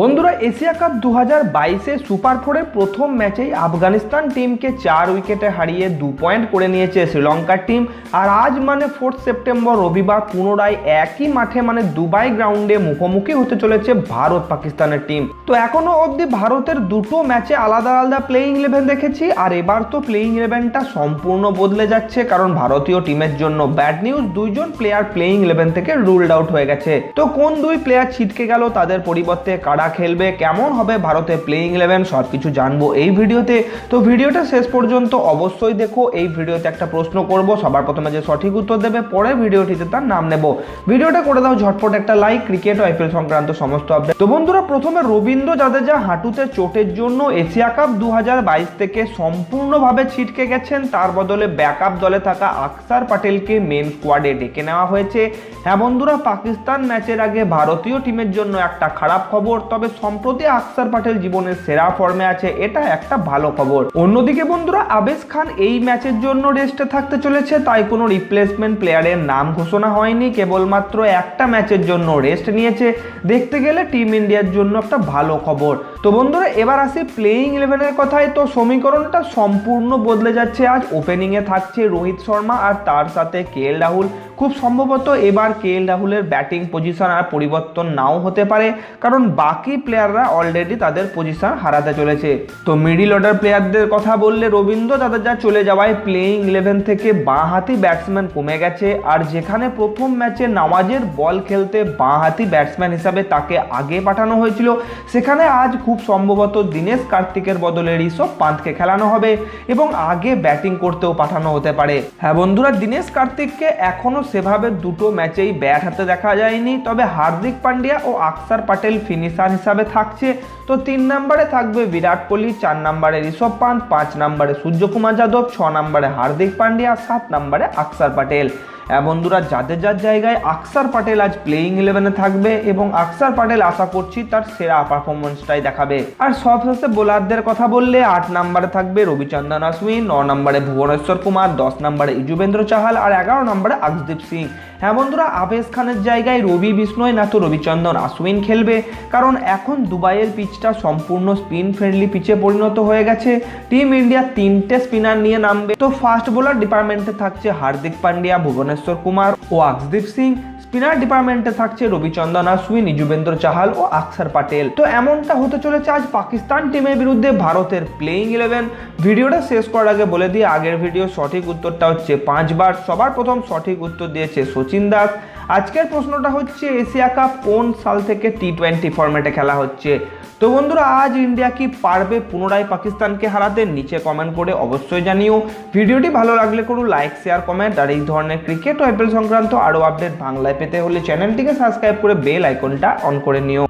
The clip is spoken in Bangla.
বন্ধুরা, এশিয়া কাপ দু হাজার বাইশে সুপার ফোরের প্রথম ম্যাচেই আফগানিস্তান টিমকে চার উইকেটে হারিয়ে দু পয়েন্ট করে নিয়েছে শ্রীলঙ্কার টিম। আর আজ মানে ফোর্থ সেপ্টেম্বর, রবিবার পুনরায় একই মাঠে মানে দুবাই গ্রাউন্ডে মুখোমুখি হতে চলেছে ভারত পাকিস্তানের টিম। তো এখনও অবধি ভারতের দুটো ম্যাচে আলাদা আলাদা প্লেইং ইলেভেন দেখেছি, আর এবার তো প্লেইং ইলেভেনটা সম্পূর্ণ বদলে যাচ্ছে, কারণ ভারতীয় টিমের জন্য ব্যাড নিউজ দুইজন প্লেয়ার প্লেইং ইলেভেন থেকে রুলড আউট হয়ে গেছে। তো কোন দুই প্লেয়ার ছিটকে গেল, তাদের পরিবর্তে কারা খেলবে, কেমন হবে ভারতে প্লেইং ইলেভেন সব কিছু জানব এই ভিডিওতে। তো ভিডিওটা শেষ পর্যন্ত অবশ্যই দেখো, এই ভিডিওতে একটা প্রশ্ন করব, সবার প্রথমে যে সঠিক উত্তর দেবে, পরে ভিডিওটিতে তার নাম নেব। ভিডিওটা করে দাও ঝটপট একটা লাইক ক্রিকেট আইপিএল সংক্রান্ত সমস্ত আপডেট তো বন্ধুরা, প্রথমে রবীন্দ্র জাদেজা হাঁটুতে চোটের জন্য এশিয়া কাপ দু হাজার বাইশ থেকে সম্পূর্ণভাবে ছিটকে গেছেন। তার বদলে ব্যাকআপ দলে থাকা আকসার পাটেলকে মেন স্কোয়াডে ডেকে নেওয়া হয়েছে। হ্যাঁ বন্ধুরা, পাকিস্তান ম্যাচের আগে ভারতীয় টিমের জন্য একটা খারাপ খবর তবে সম্প্রতি আকসার পাটেল জীবনের সেরা ফর্মে আছে, এটা একটা ভালো খবর। অন্যদিকে বন্ধুরা, আবেশ খান এই ম্যাচের জন্য রেস্টে থাকতে চলেছে, তাই কোনো রিপ্লেসমেন্ট প্লেয়ারের নাম ঘোষণা হয়নি, কেবলমাত্র একটা ম্যাচের জন্য রেস্ট নিয়েছে। দেখতে গেলে টিম ইন্ডিয়ার জন্য একটা ভালো খবর। তো বন্ধুরা, এবার আসি প্লেইং ইলেভেনের কথায়। তো সমীকরণটা সম্পূর্ণ বদলে যাচ্ছে। আজ ওপেনিংয়ে থাকছে রোহিত শর্মা আর তার সাথে কে এল রাহুল। খুব সম্ভবত এবার কে এল রাহুলের ব্যাটিং পজিশন আর পরিবর্তন নাও হতে পারে। কারণ বাকি প্লেয়াররা অলরেডি তাদের পজিশন হারাতে চলেছে। তো মিডিল অর্ডার প্লেয়ারদের কথা বললে রবীন্দ্র জাদেজা চলে যাওয়ায় প্লেইং ইলেভেন থেকে বাঁহাতি ব্যাটসম্যান কমে গেছে। আর যেখানে প্রথম ম্যাচে নামাজের বল খেলতে বাঁহাতি ব্যাটসম্যান হিসাবে তাকে আগে পাঠানো হয়েছিল, সেখানে আজ খুব সম্ভবত দীনেশ কার্তিকের বদলে ঋষভ পান্তকে খেলানো হবে এবং আগে ব্যাটিং করতেও পাঠানো হতে পারে। হ্যাঁ বন্ধুরা, দীনেশ কার্তিককে এখনও সেভাবে দুটো ম্যাচেই ব্যাট হাতে দেখা যায়নি, তবে হার্দিক পান্ডিয়া ও আকসার পাটেল ফিনিশার হিসাবে থাকছে। তো তিন নম্বরে থাকবে বিরাট কোহলি, চার নম্বরে ঋষভ পান্ত পাঁচ নম্বরে সূর্যকুমার যাদব, ছ নম্বরে হার্দিক পান্ডিয়া, সাত নম্বরে আকসার পাটেল। হ্যাঁ বন্ধুরা, যাদের যার জায়গায় আকসার পাটেল আজ প্লেইং ইলেভেনে থাকবে এবং আকসার প্যাটেল আশা করছি তার সেরা পারফরমেন্সটাই দেখাবে। আর সবশেষে বোলারদের কথা বললে আট নম্বরে থাকবে রবিচন্দ্রন অশ্বিন, ন নম্বরে ভুবনেশ্বর কুমার, দশ নম্বরে ইজুবেন্দ্র চাহাল আর এগারো নম্বরে আকসদীপ সিং। হ্যাঁ বন্ধুরা, আবেশ খানের জায়গায় রবি বিষ্ণয় না তো রবিচন্দ্রন আশ্বিন খেলবে। কারণ এখন দুবাইয়ের পিচটা সম্পূর্ণ স্পিন ফ্রেন্ডলি পিচে পরিণত হয়ে গেছে। টিম ইন্ডিয়া তিনটে স্পিনার নিয়ে নামবে। তো ফাস্ট বোলার ডিপার্টমেন্টে থাকছে হার্দিক পান্ডিয়া, ভুবনেশ্বর কুমার ও আকসদীপ সিং। স্পিনার ডিপার্টমেন্টে থাকছে রবিচন্দ্রন আশ্বিন নিজুবেন্দ্র চাহাল ও আকসার পাটেল। তো এমনটা হতে চলেছে আজ পাকিস্তান টিমের বিরুদ্ধে ভারতের প্লেইং ইলেভেন ভিডিওটা শেষ করার আগে বলে দিয়ে আগের ভিডিও সঠিক উত্তরটা হচ্ছে পাঁচবার। সবার প্রথম সঠিক উত্তর দিয়েছে সচিন দাস। আজকের প্রশ্নটা হচ্ছে, এশিয়া কাপ কোন সাল থেকে টি টোয়েন্টি ফরম্যাটে খেলা হচ্ছে? তো বন্ধুরা, আজ ইন্ডিয়া কি পারবে পুনরায় পাকিস্তানকে হারাতে? নিচে কমেন্ট করে অবশ্যই জানিও। ভিডিওটি ভালো লাগলে করুন লাইক শেয়ার কমেন্ট আর এই ধরনের ক্রিকেট ও আইপিএল সংক্রান্ত আরও আপডেট বাংলায় পেতে হলে চ্যানেলটিকে সাবস্ক্রাইব করে বেল আইকনটা অন করে নিও।